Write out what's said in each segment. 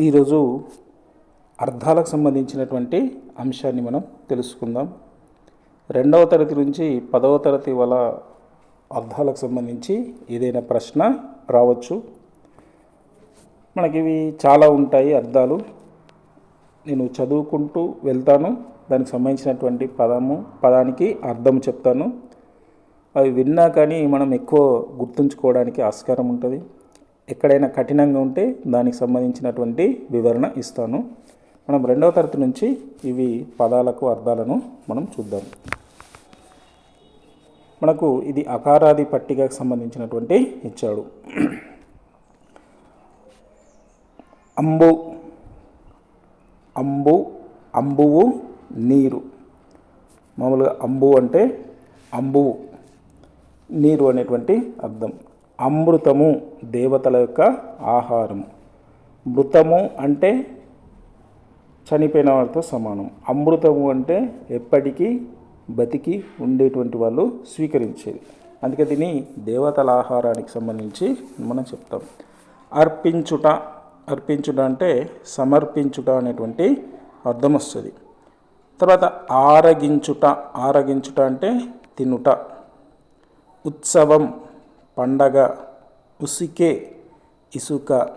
ఈరోజు అర్థాలకు సంబంధించినటువంటి అంశాన్ని మనం తెలుసుకుందాం. రెండవ తరగతి నుంచి పదవ తరగతి వల అర్థాలకు సంబంధించి ఏదైనా ప్రశ్న రావచ్చు. మనకి ఇవి చాలా ఉంటాయి అర్థాలు. నేను చదువుకుంటూ వెళ్తాను. దానికి సంబంధించినటువంటి పదము పదానికి అర్థం చెప్తాను. అవి విన్నా కానీ మనం ఎక్కువ గుర్తుంచుకోవడానికి ఆస్కారం ఉంటుంది. ఎక్కడైనా కఠినంగా ఉంటే దానికి సంబంధించినటువంటి వివరణ ఇస్తాను. మనం రెండవ తరగతి నుంచి ఇవి పదాలకు అర్థాలను మనం చూద్దాం. మనకు ఇది అకారాది పట్టికకు సంబంధించినటువంటి ఇచ్చాడు. అంబు అంబు అంబువు నీరు. మామూలుగా అంబు అంటే అంబువు నీరు అనేటువంటి అర్థం. అమృతము దేవతల యొక్క ఆహారం మృతము అంటే చనిపోయిన వారితో సమానం. అమృతము అంటే ఎప్పటికీ బతికి ఉండేటువంటి వాళ్ళు స్వీకరించేది. అందుకే దీన్ని దేవతల ఆహారానికి సంబంధించి మనం చెప్తాం. అర్పించుట అర్పించుట అంటే సమర్పించుట అనేటువంటి అర్థం వస్తుంది. తర్వాత ఆరగించుట ఆరగించుట అంటే తినుట. ఉత్సవం పండగ ఉసికే ఇసుక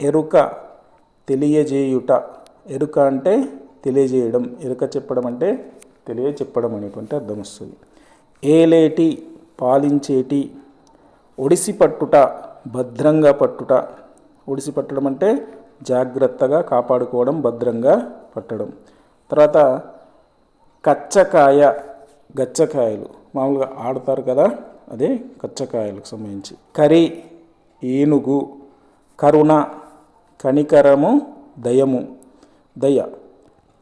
ఎరుక తెలియజేయుట. ఎరుక అంటే తెలియజేయడం. ఎరుక చెప్పడం అంటే తెలియ చెప్పడం అనేటువంటి అర్థం వస్తుంది. ఏలేటి పాలించేటి ఒడిసి పట్టుట భద్రంగా పట్టుట. ఒడిసి పట్టడం అంటే జాగ్రత్తగా కాపాడుకోవడం భద్రంగా పట్టడం. తర్వాత కచ్చకాయ గచ్చకాయలు. మామూలుగా ఆడతారు కదా అదే కచ్చకాయలకు సంబంధించి. కరి ఏనుగు కరుణ కణికరము దయము దయ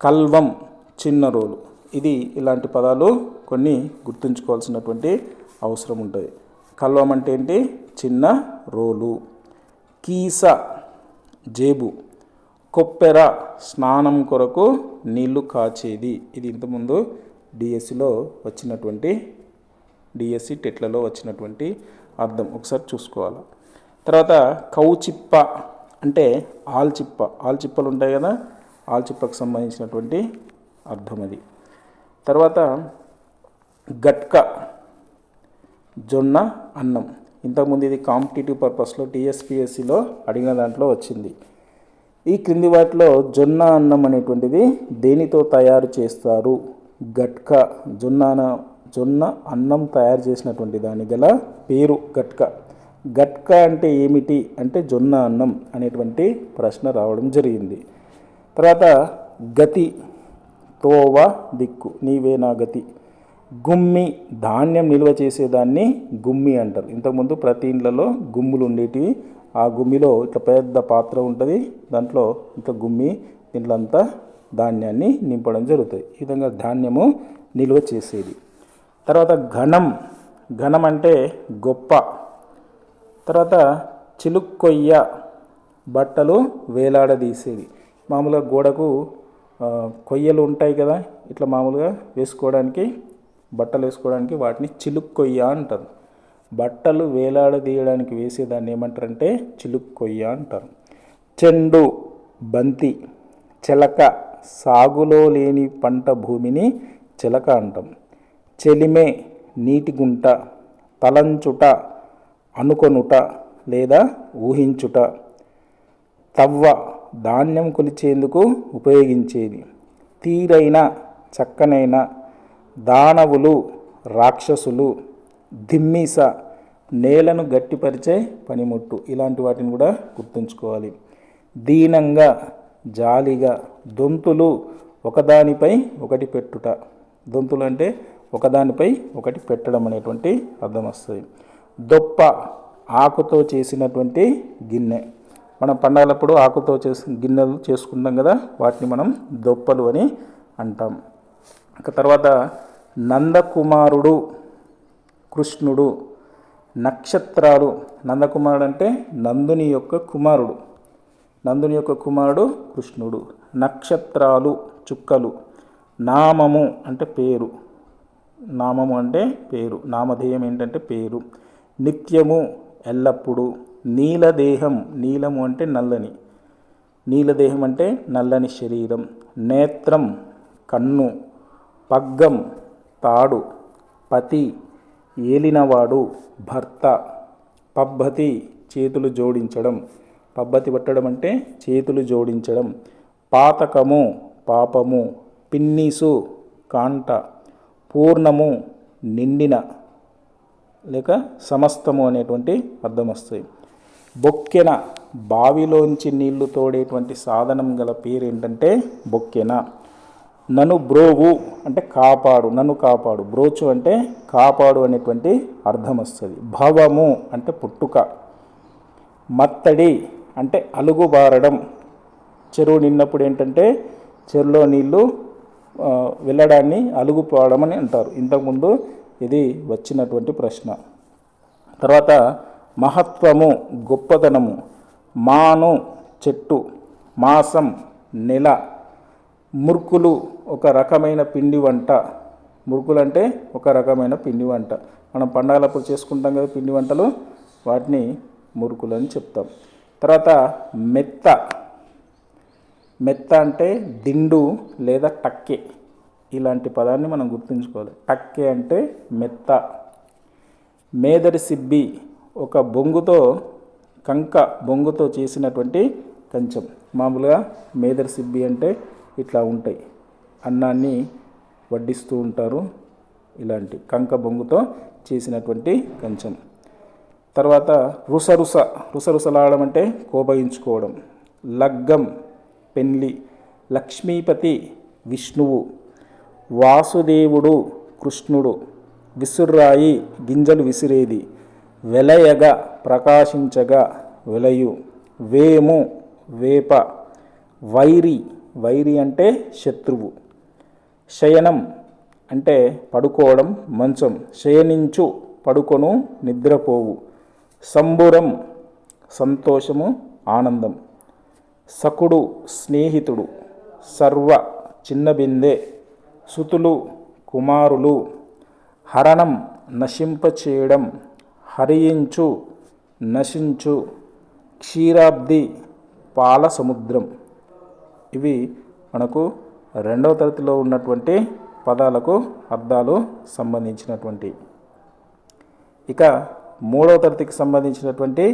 కల్వం చిన్న రోలు. ఇది ఇలాంటి పదాలు కొన్ని గుర్తుంచుకోవాల్సినటువంటి అవసరం ఉంటుంది. కల్వం అంటే ఏంటి? చిన్న రోలు. కీస జేబు. కొప్పెర స్నానం కొరకు నీళ్ళు కాచేది. ఇది ఇంతకుముందు డిఎస్సిలో వచ్చినటువంటి డిఎస్సి టెట్లలో వచ్చినటువంటి అర్థం. ఒకసారి చూసుకోవాలి? తర్వాత కౌచిప్ప అంటే ఆల్చిప్ప ఆల్చిప్పలు ఉంటాయి కదా? ఆల్చిప్పకు సంబంధించినటువంటి అర్థం అది. తర్వాత గట్క జొన్న అన్నం. ఇంతకుముందు ఇది కాంపిటేటివ్ పర్పస్లో టీఎస్పిఎస్సిలో అడిగిన దాంట్లో వచ్చింది. ఈ క్రింది వాటిలో జొన్న అన్నం అనేటువంటిది దేనితో తయారు చేస్తారు? గట్క జొన్న జొన్న అన్నం తయారు చేసినటువంటి దాని గల పేరు గట్క. గట్క అంటే ఏమిటి అంటే జొన్న అన్నం అనేటువంటి ప్రశ్న రావడం జరిగింది. తర్వాత గతి తోవ దిక్కు నీవే నా గతి. గుమ్మి ధాన్యం నిల్వ చేసేదాన్ని గుమ్మి అంటారు. ఇంతకుముందు ప్రతి ఇండ్లలో గుమ్ములు ఉండేటివి. ఆ గుమ్మిలో ఇట్లా పెద్ద పాత్ర ఉంటుంది. దాంట్లో ఇంత గుమ్మి దీంట్లో అంతా ధాన్యాన్ని నింపడం జరుగుతుంది. ఈ విధంగా ధాన్యము నిల్వ చేసేది. తర్వాత ఘనం ఘనం అంటే గొప్ప. తర్వాత చిలుక్కొయ్య బట్టలు వేలాడదీసేది. మామూలుగా గోడకు కొయ్యలు ఉంటాయి కదా ఇట్లా మామూలుగా వేసుకోవడానికి బట్టలు వేసుకోవడానికి వాటిని చిలుక్కొయ్య అంటారు. బట్టలు వేలాడదీయడానికి వేసేదాన్ని ఏమంటారంటే చిలుక్కొయ్య అంటారు. చెండు బంతి చెలక సాగులో లేని పంట భూమిని చిలక అంటాం. చెలిమే నీటి గుంట తలంచుట అనుకొనుట లేదా ఊహించుట. తవ్వ ధాన్యం కొలిచేందుకు ఉపయోగించేది. తీరైన చక్కనైన దానవులు రాక్షసులు దిమ్మీస నేలను గట్టిపరిచే పనిముట్టు. ఇలాంటి వాటిని కూడా గుర్తుంచుకోవాలి. దీనంగా జాలిగా దొంతులు ఒకదానిపై ఒకటి పెట్టుట. దొంతులు అంటే ఒకదానిపై ఒకటి పెట్టడం అనేటువంటి అర్థం వస్తుంది. దొప్ప ఆకుతో చేసినటువంటి గిన్నె. మనం పండగలప్పుడు ఆకుతో చేసిన గిన్నెలు చేసుకుంటాం కదా వాటిని మనం దొప్పలు అని అంటాం. ఇక తర్వాత నందకుమారుడు కృష్ణుడు నక్షత్రాలు. నందకుమారుడు అంటే నందుని యొక్క కుమారుడు. నందుని యొక్క కుమారుడు కృష్ణుడు. నక్షత్రాలు చుక్కలు. నామము అంటే పేరు. నామము అంటే పేరు. నామధేయం ఏంటంటే పేరు. నిత్యము ఎల్లప్పుడూ నీలదేహం. నీలము అంటే నల్లని. నీలదేహం అంటే నల్లని శరీరం. నేత్రం కన్ను. పగ్గం తాడు. పతి ఏలినవాడు భర్త. పబ్బతి చేతులు జోడించడం. పబ్బతి పట్టడం అంటే చేతులు జోడించడం. పాతకము పాపము. పిన్నీసు కాంట. పూర్ణము నిండిన లేక సమస్తము అనేటువంటి అర్థం వస్తాయి బొక్కెన బావిలోంచి నీళ్ళు తోడేటువంటి సాధనం గల పేరు ఏంటంటే బొక్కెన. నన్ను బ్రోవు అంటే కాపాడు నన్ను కాపాడు. బ్రోచు అంటే కాపాడు అనేటువంటి అర్థం వస్తుంది. భవము అంటే పుట్టుక. మత్తడి అంటే అలుగుబారడం. చెరువు నిన్నప్పుడు ఏంటంటే చెరువులో నీళ్ళు వెళ్ళడాన్ని అలుగుపోవడం అని అంటారు. ఇంతకుముందు ఇది వచ్చినటువంటి ప్రశ్న. తర్వాత మహత్వము గొప్పతనము మాను చెట్టు మాసం నెల మురుకులు ఒక రకమైన పిండి వంట. మురుకులు అంటే ఒక రకమైన పిండి వంట. మనం పండగలప్పుడు చేసుకుంటాం కదా పిండి వంటలు వాటిని మురుకులు అని చెప్తాం. తర్వాత మెత్త. మెత్త అంటే దిండు లేదా టక్కే. ఇలాంటి పదాన్ని మనం గుర్తుంచుకోవాలి. టక్కే అంటే మెత్త. మేదరి సిబ్బి ఒక బొంగుతో కంక బొంగుతో చేసినటువంటి కంచం. మామూలుగా మేదరి సిబ్బి అంటే ఇట్లా ఉంటాయి. అన్నాన్ని వడ్డిస్తూ ఉంటారు ఇలాంటి కంక బొంగుతో చేసినటువంటి కంచం. తర్వాత రుసరుస. రుసరుసలాడడం అంటే కోపగించుకోవడం లగ్గం. పెళ్ళి లక్ష్మీపతి విష్ణువు. వాసుదేవుడు కృష్ణుడు. విసుర్రాయి గింజలు విసిరేది. వెలయగా ప్రకాశించగా వెలయు. వేము వేప. వైరి వైరి అంటే శత్రువు. శయనం అంటే పడుకోవడం మంచం. శయనించు పడుకొను నిద్రపోవు. సంబురం సంతోషము ఆనందం. సకుడు స్నేహితుడు సర్వ చిన్న బిందె సుతులు కుమారులు హరణం నశింపచేయడం హరించు నశించు క్షీరాబ్ది పాల సముద్రం. ఇవి మనకు రెండవ తరగతిలో ఉన్నటువంటి పదాలకు అర్థాలు సంబంధించినటువంటి. ఇక మూడవ తరగతికి సంబంధించినటువంటి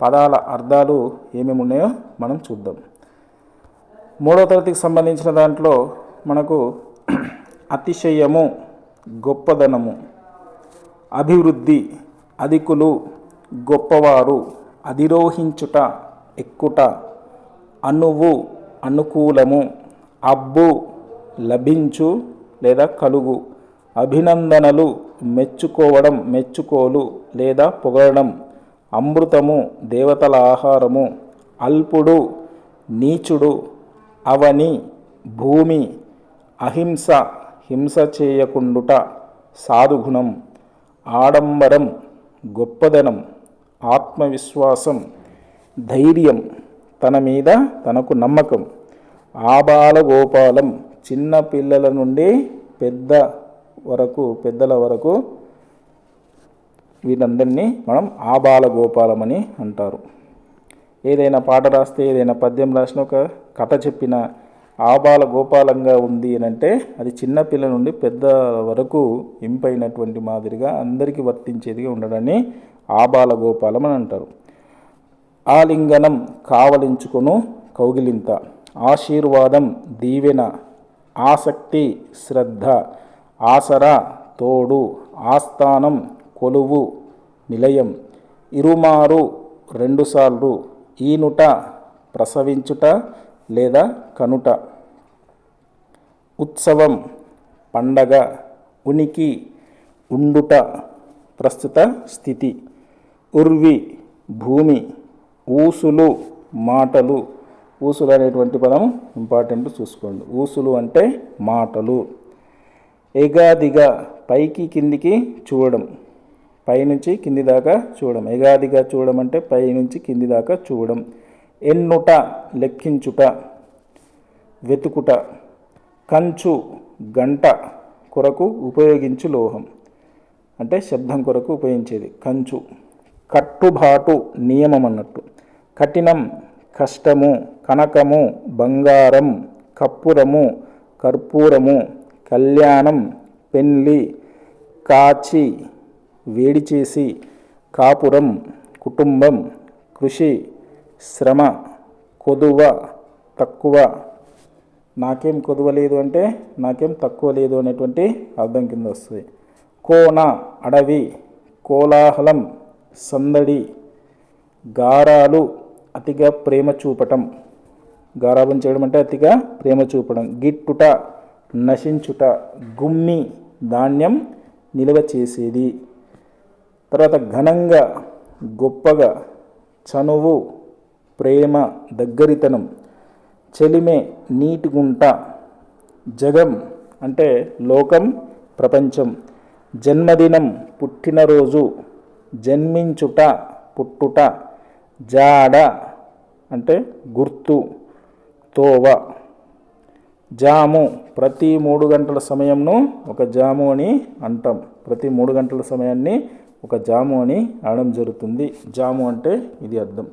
పదాల అర్థాలు ఏమేమి ఉన్నాయో మనం చూద్దాం. మూడవ తరగతికి సంబంధించిన దాంట్లో మనకు అతిశయము గొప్పదనము అభివృద్ధి అధికులు గొప్పవారు అధిరోహించుట ఎక్కుట అనువు అనుకూలము అబ్బు లభించు లేదా కలుగు అభినందనలు మెచ్చుకోవడం మెచ్చుకోలు లేదా పొగడడం అమృతము దేవతల ఆహారము అల్పుడు నీచుడు అవని భూమి అహింస హింస చేయకుండుట సాధుగుణం ఆడంబరం గొప్పదనం ఆత్మవిశ్వాసం ధైర్యం తన మీద తనకు నమ్మకం. ఆబాల గోపాలం చిన్న పిల్లల నుండి పెద్ద వరకు పెద్దల వరకు వీటందరినీ మనం ఆబాల గోపాలమని అంటారు. ఏదైనా పాట రాస్తే ఏదైనా పద్యం రాసిన ఒక కథ చెప్పిన ఆబాల గోపాలంగా ఉంది అని అంటే అది చిన్నపిల్ల నుండి పెద్ద వరకు ఇంపైనటువంటి మాదిరిగా అందరికీ వర్తించేదిగా ఉండడాన్ని ఆబాల గోపాలం అని అంటారు. ఆలింగనం కావలించుకును కౌగిలింత ఆశీర్వాదం దీవెన ఆసక్తి శ్రద్ధ ఆసరా తోడు ఆస్థానం కొలువు నిలయం. ఇరుమారు రెండుసార్లు ఈనుట ప్రసవించుట లేదా కనుట. ఉత్సవం పండగ ఉనికి ఉండుట ప్రస్తుత స్థితి. ఉర్వి భూమి ఊసులు మాటలు. ఊసులు అనేటువంటి పదం ఇంపార్టెంట్ చూసుకోండి. ఊసులు అంటే మాటలు. ఎగాదిగా పైకి కిందికి చూడడం. పైనుంచి కింది దాకా చూడడం. యగాదిగా చూడడం అంటే పైనుంచి కింది దాకా చూడడం. ఎన్నుట లెక్కించుట వెతుకుట కంచు గంట కొరకు ఉపయోగించు లోహం. అంటే శబ్దం కొరకు ఉపయోగించేది. కంచు. కట్టుబాటు నియమం అన్నట్టు కఠినం కష్టము కనకము బంగారం కప్పురము కర్పూరము కళ్యాణం పెళ్ళి కాచి వేడి చేసి కాపురం కుటుంబం కృషి శ్రమ కొదువ తక్కువ. నాకేం కొదువ లేదు అంటే నాకేం తక్కువ లేదు అనేటువంటి అర్థం కింద వస్తుంది. కోన అడవి కోలాహలం సందడి గారాలు అతిగా ప్రేమ చూపటం. గారాబం చేయడం అంటే అతిగా ప్రేమ చూపడం గిట్టుట నశించుట గుమ్మి ధాన్యం నిల్వ చేసేది. తర్వాత ఘనంగా గొప్పగా చనువు ప్రేమ దగ్గరితనం చెలిమే నీటిగుంట జగం అంటే లోకం ప్రపంచం జన్మదినం పుట్టినరోజు జన్మించుట పుట్టుట జాడ అంటే గుర్తు తోవ. జాము ప్రతి మూడు గంటల సమయంను ఒక జాము అని అంటాం. ప్రతి మూడు గంటల సమయాన్ని ఒక జాము అని అనడం జరుగుతుంది. జాము అంటే ఇది అర్థం.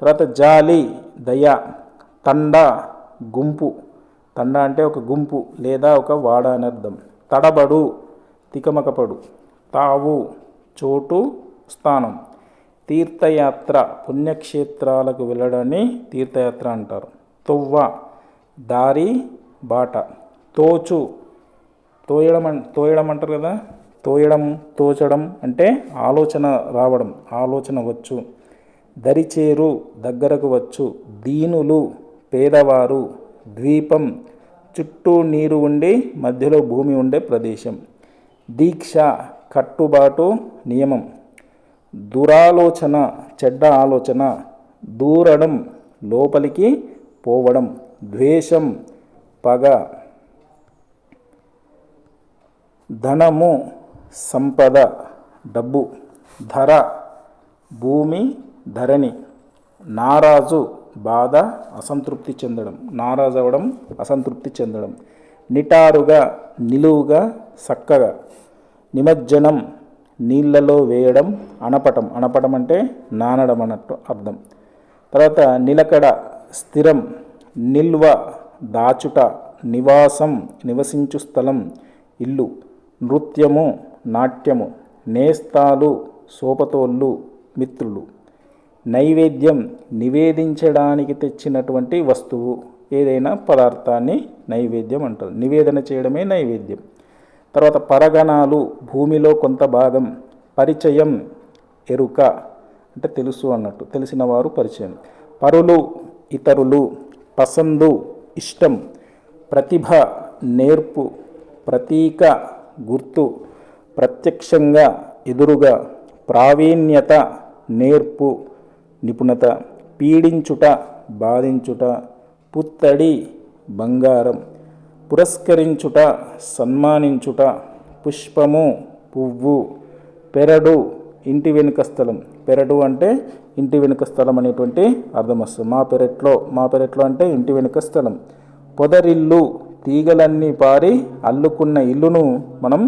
తర్వాత జాలి దయ తండ గుంపు. తండ అంటే ఒక గుంపు లేదా ఒక వాడ అని అర్థం. తడబడు తికమకపడు. తావు చోటు స్థానం. తీర్థయాత్ర పుణ్యక్షేత్రాలకు వెళ్ళడాన్ని తీర్థయాత్ర అంటారు. తొవ్వ దారి బాట. తోచు తోయడం తోయడం అంటారు కదా? తోయడం తోచడం అంటే ఆలోచన రావడం ఆలోచన వచ్చు. దరిచేరు దగ్గరకు వచ్చు. దీనులు పేదవారు ద్వీపం చుట్టూ నీరు ఉండి మధ్యలో భూమి ఉండే ప్రదేశం. దీక్ష కట్టుబాటు నియమం. దురాలోచన చెడ్డ ఆలోచన. దూరడం లోపలికి పోవడం. ద్వేషం పగ. ధనము సంపద డబ్బు ధర భూమి ధరణి నారాజు బాధ అసంతృప్తి చెందడం నారాజు అవ్వడం అసంతృప్తి చెందడం నిటారుగా నిలువుగా చక్కగా నిమజ్జనం నీళ్ళలో వేయడం అనపటం అనపటం అంటే నానడం అన్నట్టు అర్థం. తర్వాత నిలకడ స్థిరం నిల్వ దాచుట నివాసం నివసించు స్థలం ఇల్లు నృత్యము నాట్యము నేస్తాలు సోపతోళ్ళు మిత్రులు. నైవేద్యం నివేదించడానికి తెచ్చినటువంటి వస్తువు ఏదైనా పదార్థాన్ని నైవేద్యం అంటారు. నివేదన చేయడమే నైవేద్యం. తర్వాత పరగణాలు భూమిలో కొంత భాగం పరిచయం ఎరుక అంటే తెలుసు అన్నట్టు తెలిసిన వారు పరిచయం. పరులు ఇతరులు పసందు ఇష్టం ప్రతిభ నేర్పు ప్రతీక గుర్తు ప్రత్యక్షంగా ఎదురుగా ప్రావీణ్యత నేర్పు నిపుణత పీడించుట బాధించుట పుత్తడి బంగారం పురస్కరించుట సన్మానించుట పుష్పము పువ్వు పెరడు ఇంటి వెనుక స్థలం. పెరడు అంటే ఇంటి వెనుక స్థలం అనేటువంటి అర్థం వస్తుంది మా పెరట్లో మా పెరట్లో అంటే ఇంటి వెనుక స్థలం. పొదరిల్లు తీగలన్నీ పారి అల్లుకున్న ఇల్లును మనం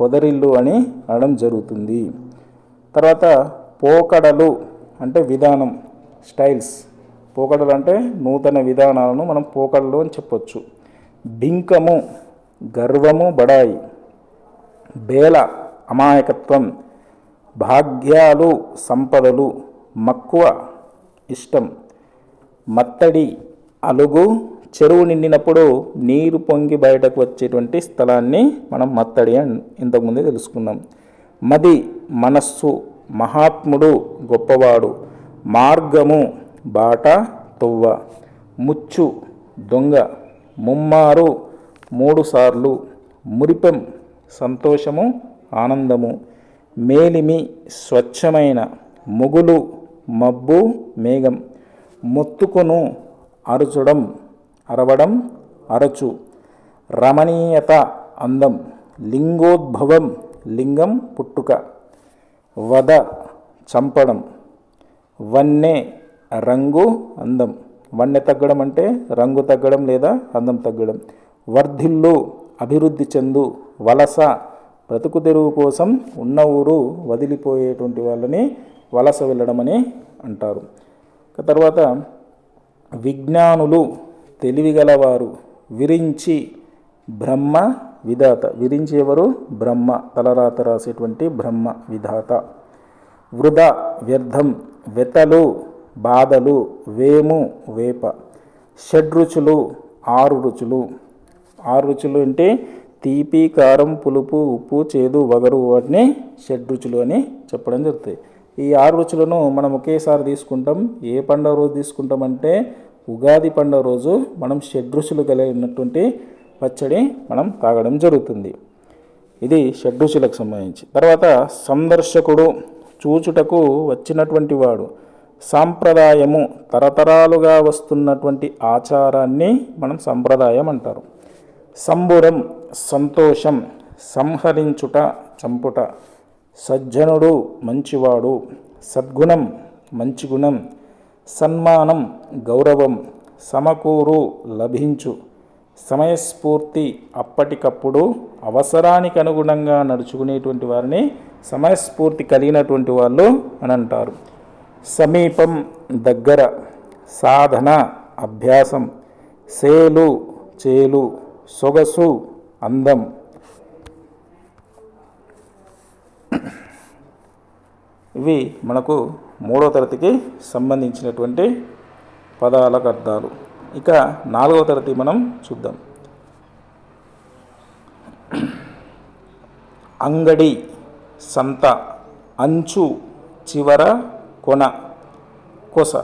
పొదరిల్లు అని అనడం జరుగుతుంది. తర్వాత పోకడలు అంటే విధానం స్టైల్స్. పోకడలు అంటే నూతన విధానాలను మనం పోకడలు అని చెప్పొచ్చు. బింకము గర్వము బడాయి. బేల అమాయకత్వం. భాగ్యాలు సంపదలు. మక్కువ ఇష్టం. మత్తడి అలుగు చెరువు నిండినప్పుడు నీరు పొంగి బయటకు వచ్చేటువంటి స్థలాన్ని మనం మత్తడి అని ఇంతకుముందే తెలుసుకున్నాం. మది మనస్సు మహాత్ముడు గొప్పవాడు. మార్గము బాట తువ్వ. ముచ్చు దొంగ. ముమ్మారు మూడుసార్లు మురిపెం సంతోషము ఆనందము. మేలిమి స్వచ్ఛమైన. ముగులు మబ్బు మేఘం. మొత్తుకొను అరుచడం అరవడం అరచు. రమణీయత అందం. లింగోద్భవం. లింగం పుట్టుక. వద చంపడం. వన్నె రంగు అందం. వన్నె తగ్గడం అంటే రంగు తగ్గడం లేదా అందం తగ్గడం. వర్ధిల్లు. అభివృద్ధి చెందు. వలస. బ్రతుకు తెరువు కోసం ఉన్న ఊరు వదిలిపోయేటువంటి వాళ్ళని వలస వెళ్ళడం అని అంటారు. ఇక తర్వాత విజ్ఞానులు. తెలివిగలవారు విరించి బ్రహ్మ విధాత. విరించి ఎవరు? బ్రహ్మ. తలరాత రాసేటువంటి బ్రహ్మ విధాత. వృధా వ్యర్థం వెతలు బాధలు వేము వేప. షడ్రుచులు ఆరు రుచులు. ఆరు రుచులు అంటే తీపి కారం పులుపు ఉప్పు చేదు వగరు వాటిని షడ్రుచులు అని చెప్పడం జరుగుతాయి. ఈ ఆరు రుచులను మనం ఒకేసారి తీసుకుంటాం. ఏ పండుగ రోజు తీసుకుంటామంటే ఉగాది పండుగ రోజు మనం షడ్రుచులు కలిగినటువంటి పచ్చడి మనం తాగడం జరుగుతుంది. ఇది షడ్రుచులకు సంబంధించి. తర్వాత సందర్శకుడు చూచుటకు వచ్చినటువంటి వాడు సాంప్రదాయము తరతరాలుగా వస్తున్నటువంటి ఆచారాన్ని మనం సంప్రదాయం అంటారు. సంబురం సంతోషం సంహరించుట చంపుట. సజ్జనుడు మంచివాడు. సద్గుణం మంచి గుణం సన్మానం గౌరవం సమకూరు లభించు. సమయస్ఫూర్తి అప్పటికప్పుడు అవసరానికి అనుగుణంగా నడుచుకునేటువంటి వారిని సమయస్ఫూర్తి కలిగినటువంటి వాళ్ళు అని అంటారు. సమీపం దగ్గర సాధన అభ్యాసం సేలు చేలు సొగసు అందం. ఇవి మనకు మూడో తరగతికి సంబంధించినటువంటి పదాలకు అర్థాలు ఇక నాలుగవ తరగతి మనం చూద్దాం. అంగడి సంత అంచు చివర కొన కొస.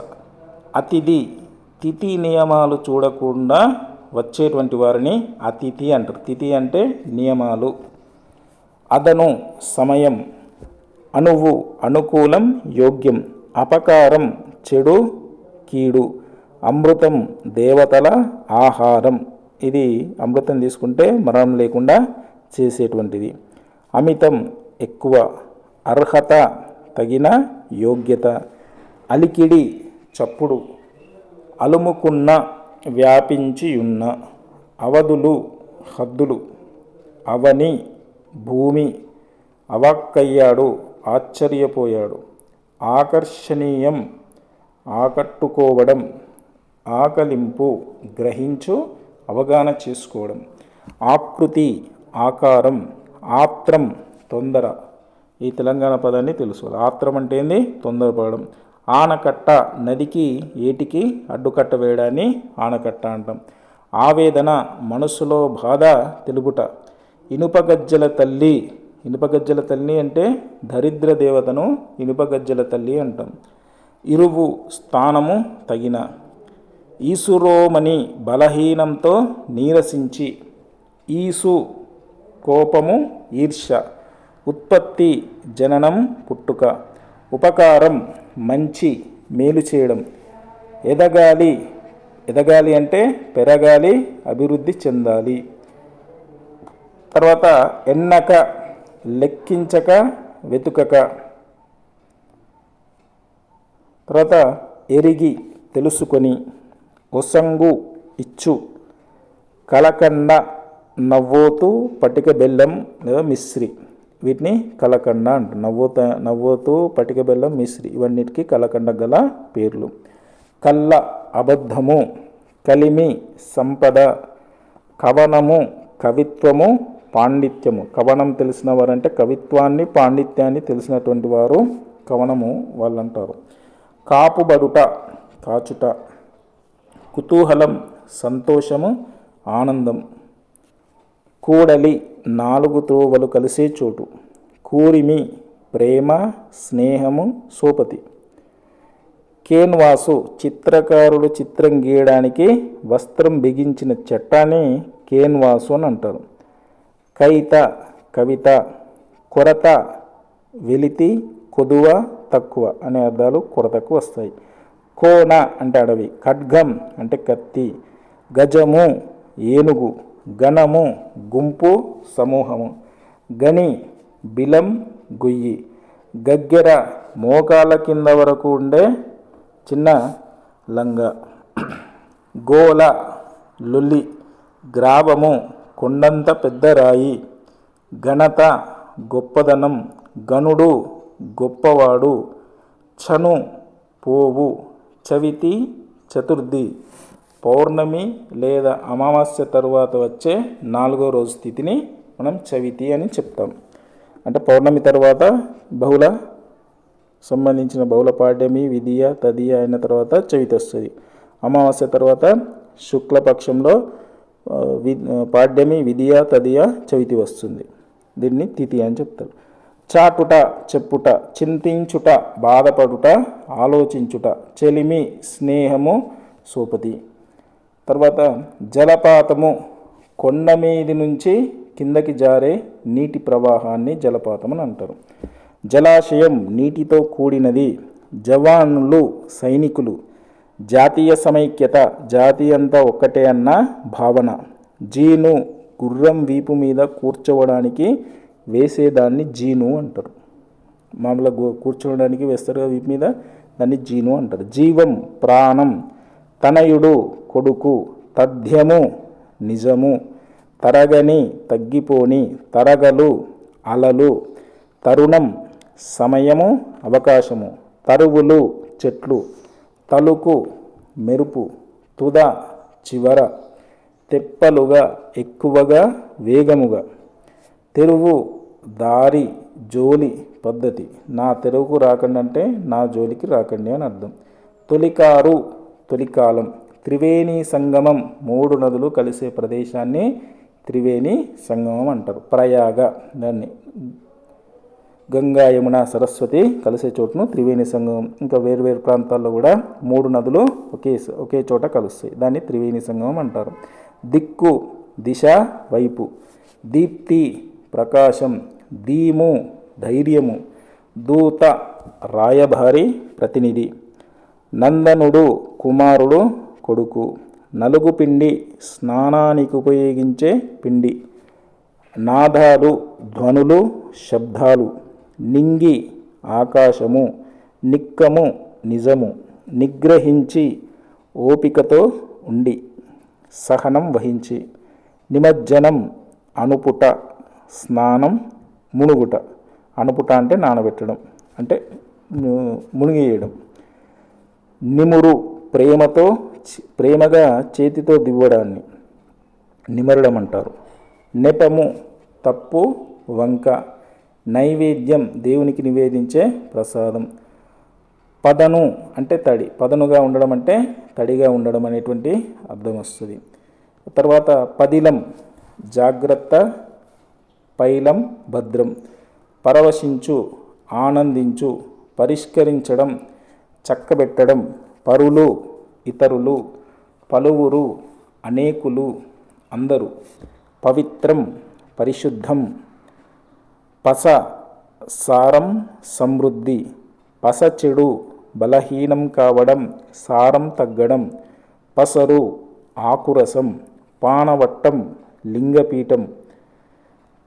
అతిథి తిథి నియమాలు చూడకుండా వచ్చేటువంటి వారిని అతిథి అంటారు. తిథి అంటే నియమాలు. అదను సమయం. అణువు అనుకూలం యోగ్యం. అపకారం చెడు కీడు అమృతం దేవతల ఆహారం. ఇది అమృతం తీసుకుంటే మరణం లేకుండా చేసేటువంటిది. అమితం ఎక్కువ అర్హత తగిన యోగ్యత. అలికిడి చప్పుడు అలుముకున్న వ్యాపించియున్న అవధులు హద్దులు. అవని భూమి అవాక్కయ్యాడు ఆశ్చర్యపోయాడు. ఆకర్షణీయం ఆకట్టుకోవడం ఆకలింపు గ్రహించు అవగాహన చేసుకోవడం. ఆకృతి ఆకారం ఆత్రం తొందర. ఈ తెలంగాణ పదాన్ని తెలుసు ఆత్రం అంటే ఏంది? తొందరపడడం. ఆనకట్ట నదికి ఏటికి అడ్డుకట్ట వేయడాన్ని ఆనకట్ట అంటాం. ఆవేదన మనసులో బాధ తెలుగుట ఇనుపగజ్జల తల్లి ఇనుపగజ్జల తల్లి అంటే దరిద్ర దేవతను ఇనుపగజ్జల తల్లి అంటాం. ఇరువు స్థానము తగిన. ఈసురోమని బలహీనంతో నీరసించి ఈసు కోపము ఈర్ష ఉత్పత్తి జననం పుట్టుక. ఉపకారం మంచి మేలు చేయడం. ఎదగాలి ఎదగాలి అంటే పెరగాలి అభివృద్ధి చెందాలి. తర్వాత ఎన్నక లెక్కించక వెతుకక. తర్వాత ఎరిగి తెలుసుకొని ఒసంగు ఇచ్చు. కలకండ నవ్వోతూ పటిక బెల్లం లేదా మిశ్రి. వీటిని కలకండ అంట నవ్వోత నవ్వుతూ పటిక బెల్లం మిశ్రి. ఇవన్నిటికీ కలకండ గల పేర్లు. కళ్ళ అబద్ధము కలిమి సంపద కవనము కవిత్వము పాండిత్యము. కవనం తెలిసిన వారంటే కవిత్వాన్ని పాండిత్యాన్ని తెలిసినటువంటి వారు కవనము వాళ్ళు అంటారు కాపుబడుట కాచుట కుతూహలం సంతోషము ఆనందం. కూడలి నాలుగు త్రోవలు కలిసే చోటు. కూరిమి ప్రేమ స్నేహము సోపతి. కేన్వాసు చిత్రకారుడు చిత్రం గీయడానికి వస్త్రం బిగించిన చట్టాన్ని కేన్వాసు అని అంటారు. కైత కవిత కొరత వెలితి కొదువ తక్కువ అనే అర్థాలు కొరతకు వస్తాయి. కోన అంటే అడవి ఖడ్గం అంటే కత్తి గజము ఏనుగు గణము గుంపు సమూహము గని బిలం గుయ్యి గగ్గెర మోకాల కింద వరకు ఉండే చిన్న లంగ గోల లుల్లి గ్రావము కొండంత పెద్ద రాయి ఘనత గొప్పదనం గనుడు గొప్పవాడు చను పోవు చవితి చతుర్థి పౌర్ణమి లేదా అమావాస్య తరువాత వచ్చే నాలుగో రోజు స్థితిని మనం చవితి అని చెప్తాం. అంటే పౌర్ణమి తర్వాత బహుళ సంబంధించిన బహుళ పాడ్యమి విధియ తదియ అయిన తర్వాత చవితి వస్తుంది అమావాస్య తర్వాత శుక్లపక్షంలో పాడ్యమి విధియ తదియ చవితి వస్తుంది. దీన్ని తిథి అని చెప్తారు. చాటుట చెప్పుట చింతించుట బాధపడుట ఆలోచించుట చెలిమి స్నేహము సోపతి. తర్వాత జలపాతము కొండ మీది నుంచి కిందకి జారే నీటి ప్రవాహాన్ని జలపాతం అని అంటారు. జలాశయం నీటితో కూడినది జవానులు సైనికులు జాతీయ సమైక్యత జాతీయంతా ఒక్కటే అన్న భావన. జీను గుర్రం వీపు మీద కూర్చోవడానికి వేసేదాన్ని జీను అంటారు. మామూలుగా కూర్చోవడానికి వేస్తారు వీపు మీద దాన్ని జీను అంటారు. జీవం ప్రాణం తనయుడు కొడుకు తథ్యము నిజము తరగని తగ్గిపోని తరగలు అలలు తరుణం సమయము అవకాశము తరువులు చెట్లు. తలుకు మెరుపు తుద చివర తెప్పలుగా ఎక్కువగా వేగముగా. తెరువు దారి జోలి పద్ధతి. నా తెరువుకు రాకండి అంటే నా జోలికి రాకండి అని అర్థం. తొలికారు తొలికాలం. త్రివేణి సంగమం మూడు నదులు కలిసే ప్రదేశాన్ని త్రివేణి సంగమం అంటారు. ప్రయాగ దాన్ని గంగా యమున సరస్వతి కలిసే చోటును త్రివేణి సంగమం ఇంకా వేరువేరు ప్రాంతాల్లో కూడా మూడు నదులు ఒకే ఒకే చోట కలుస్తాయి. దాన్ని త్రివేణి సంగమం అంటారు. దిక్కు దిశ వైపు. దీప్తి ప్రకాశం ధీము ధైర్యము. దూత రాయభారి ప్రతినిధి. నందనుడు కుమారుడు కొడుకు. నలుగు పిండి స్నానానికి ఉపయోగించే పిండి. నాదాలు ధ్వనులు శబ్దాలు. నింగి ఆకాశము నిక్కము నిజము నిగ్రహించి ఓపికతో ఉండి సహనం వహించి నిమజ్జనం అనుపుట స్నానం మునుగుట. అనుపుట అంటే నానబెట్టడం అంటే మునిగేయడం. నిమురు ప్రేమతో చి- ప్రేమగా చేతితో దివ్వడాన్ని నిమరడం అంటారు నెపము తప్పు వంక నైవేద్యం దేవునికి నివేదించే ప్రసాదం. పదను అంటే తడి. పదనుగా ఉండడం అంటే తడిగా ఉండడం అనేటువంటి అర్థం వస్తుంది. తర్వాత పదిలం జాగ్రత్త పైలం భద్రం. పరవశించు ఆనందించు పరిష్కరించడం చక్కబెట్టడం పరులు ఇతరులు పలువురు అనేకులు అందరూ. పవిత్రం పరిశుద్ధం పస సారం సమృద్ధి పస చెడు బలహీనం కావడం సారం తగ్గడం పసరు ఆకురసం పానవట్టం లింగపీఠం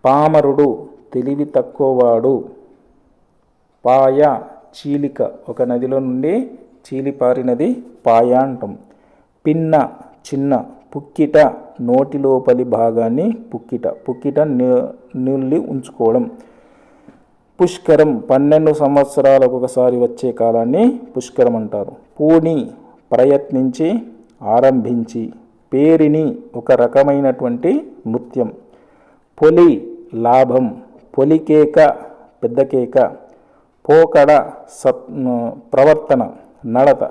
పామరుడు తెలివి తక్కువవాడు పాయ చీలిక ఒక నదిలో నుండి చీలిపారినది పాయ అంటాం. పిన్న చిన్న పుక్కిట నోటి లోపలి భాగాన్ని పుక్కిట పుక్కిట ని- నిల్లి ఉంచుకోవడం. పుష్కరం పన్నెండు సంవత్సరాలకు ఒకసారి వచ్చే కాలాన్ని పుష్కరం అంటారు. పూని ప్రయత్నించి ఆరంభించి పేరిని ఒక రకమైనటువంటి నృత్యం. పొలి లాభం పొలికేక పెద్ద కేక పోకడ సత్ ప్రవర్తన నడత.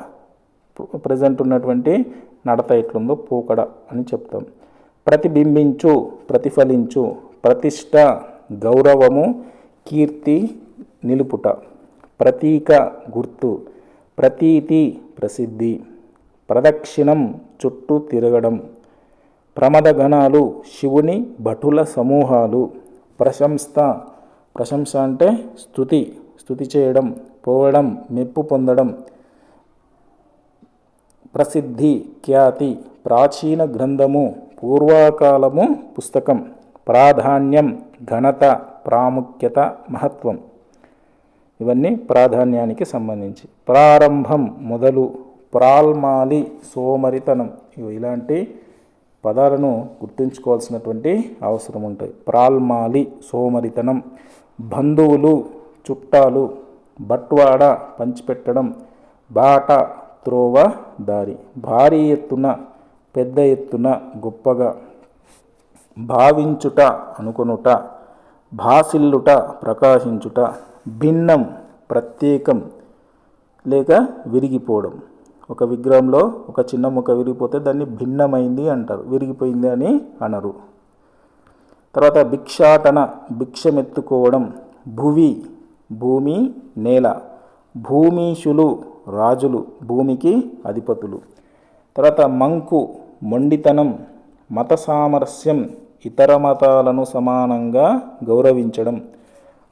ప్రజెంట్ ఉన్నటువంటి నడత ఎట్లుందో పోకడ అని చెప్తాం. ప్రతిబింబించు ప్రతిఫలించు ప్రతిష్ట గౌరవము కీర్తి నిలుపుట ప్రతీక గుర్తు ప్రతీతి ప్రసిద్ధి ప్రదక్షిణం చుట్టూ తిరగడం ప్రమదగణాలు శివుని భటుల సమూహాలు ప్రశంస ప్రశంస అంటే స్థుతి స్థుతి చేయడం పోవడం మెప్పు పొందడం ప్రసిద్ధి ఖ్యాతి ప్రాచీన గ్రంథము పూర్వకాలము పుస్తకం. ప్రాధాన్యం ఘనత ప్రాముఖ్యత మహత్వం. ఇవన్నీ ప్రాధాన్యానికి సంబంధించి. ప్రారంభం మొదలు ప్రాల్మాలి సోమరితనం. ఇవి ఇలాంటి పదాలను గుర్తుంచుకోవాల్సినటువంటి అవసరం ఉంటాయి. ప్రాల్మాలి సోమరితనం. బంధువులు చుట్టాలు బట్వాడ పంచిపెట్టడం బాట త్రోవ దారి. భారీ ఎత్తున పెద్ద ఎత్తున గొప్పగా భావించుట అనుకొనుట భాసిల్లుట ప్రకాశించుట భిన్నం ప్రత్యేకం లేక విరిగిపోవడం. ఒక విగ్రహంలో ఒక చిన్న ముక్క విరిగిపోతే దాన్ని భిన్నమైంది అంటారు. విరిగిపోయింది అని అనరు. తర్వాత భిక్షాటన భిక్షమెత్తుకోవడం భువి భూమి నేల భూమీషులు రాజులు భూమికి అధిపతులు. తర్వాత మంకు మొండితనం మత సామరస్యం ఇతర మతాలను సమానంగా గౌరవించడం.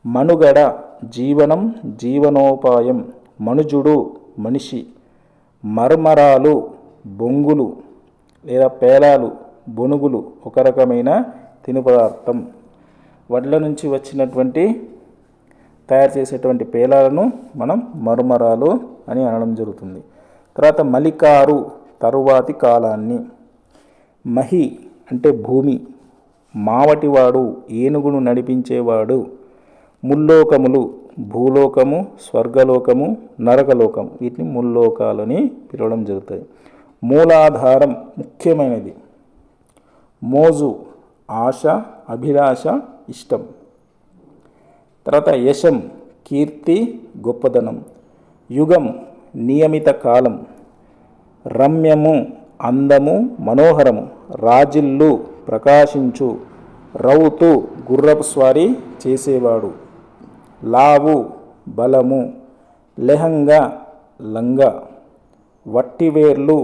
మనుగడ జీవనం జీవనోపాయం మనుజుడు మనిషి. మర్మరాలు బొంగులు లేదా పేలాలు బొనుగులు ఒక రకమైన తిను పదార్థం. వడ్ల నుంచి వచ్చినటువంటి తయారు చేసేటువంటి పేలాలను మనం మరుమరాలు అని అనడం జరుగుతుంది. తర్వాత మలికారు తరువాతి కాలాన్ని. మహి అంటే భూమి. మావటివాడు ఏనుగును నడిపించేవాడు. ముల్లోకములు భూలోకము స్వర్గలోకము నరకలోకము. వీటిని ముల్లోకాలని పిలవడం జరుగుతాయి మూలాధారం ముఖ్యమైనది. మోజు ఆశ అభిలాష ఇష్టం. తర్వాత యశం కీర్తి గొప్పదనం. యుగం నియమిత కాలం. రమ్యము అందము మనోహరము రాజిల్లు ప్రకాశించు రౌతు గుర్రపు స్వారీ చేసేవాడు లావు బలము లెహంగా లంగ వట్టివేర్లు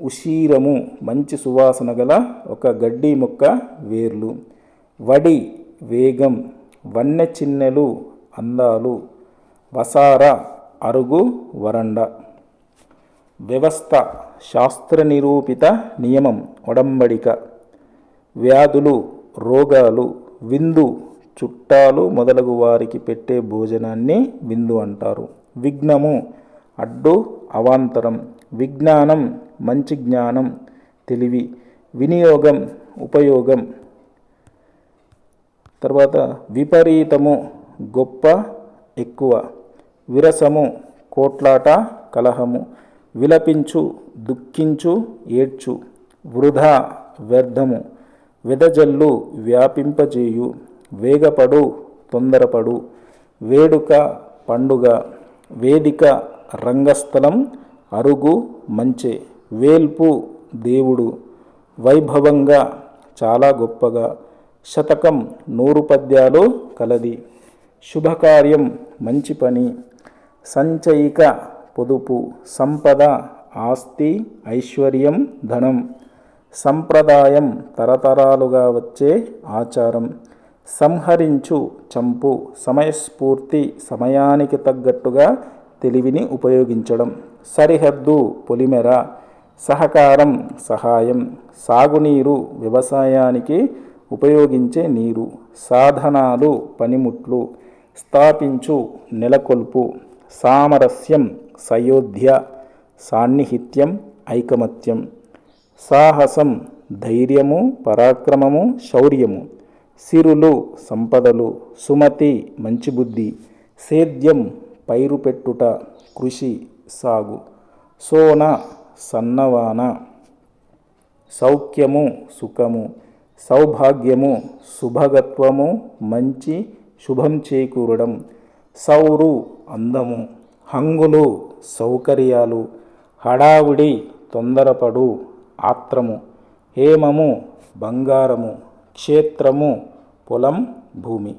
ఉషీరము మంచి సువాసన గల ఒక గడ్డి మొక్క వేర్లు వడి వేగం వన్నె చిన్నెలు అందాలు వసార అరుగు వరండ. వ్యవస్థ శాస్త్ర నిరూపిత నియమం ఒడంబడిక. వ్యాధులు రోగాలు విందు చుట్టాలు మొదలగు వారికి పెట్టే భోజనాన్ని విందు అంటారు. విఘ్నము అడ్డు అవాంతరం. విజ్ఞానం మంచి జ్ఞానం తెలివి. వినియోగం ఉపయోగం. తర్వాత విపరీతము గొప్ప ఎక్కువ. విరసము కోట్లాట కలహము. విలపించు దుఃఖించు ఏడ్చు వృధా వ్యర్థము వెదజల్లు వ్యాపింపజేయు వేగపడు తొందరపడు వేడుక పండుగ వేదిక రంగస్థలం అరుగు మంచే వేల్పు దేవుడు వైభవంగా చాలా గొప్పగా శతకం నూరు పద్యాలు కలది శుభకార్యం మంచి పని సంచయిక పొదుపు సంపద ఆస్తి ఐశ్వర్యం ధనం సంప్రదాయం తరతరాలుగా వచ్చే ఆచారం. సంహరించు చంపు సమయస్ఫూర్తి సమయానికి తగ్గట్టుగా తెలివిని ఉపయోగించడం. సరిహద్దు పొలిమెర సహకారం సహాయం సాగునీరు వ్యవసాయానికి ఉపయోగించే నీరు సాధనాలు పనిముట్లు స్థాపించు నెలకొల్పు సామరస్యం సయోధ్య సాన్నిహిత్యం ఐకమత్యం. సాహసం ధైర్యము పరాక్రమము శౌర్యము. సిరులు సంపదలు సుమతి మంచి బుద్ధి సేద్యం పైరు పెట్టుట కృషి సాగు. సోన సన్నవాన. సౌఖ్యము సుఖము. సౌభాగ్యము శుభగత్వము. మంచి శుభం చేకూరడం. సౌరు అందము. హంగులు సౌకర్యాలు హడావుడి తొందరపడు ఆత్రము హేమము బంగారము క్షేత్రము పొలం భూమి.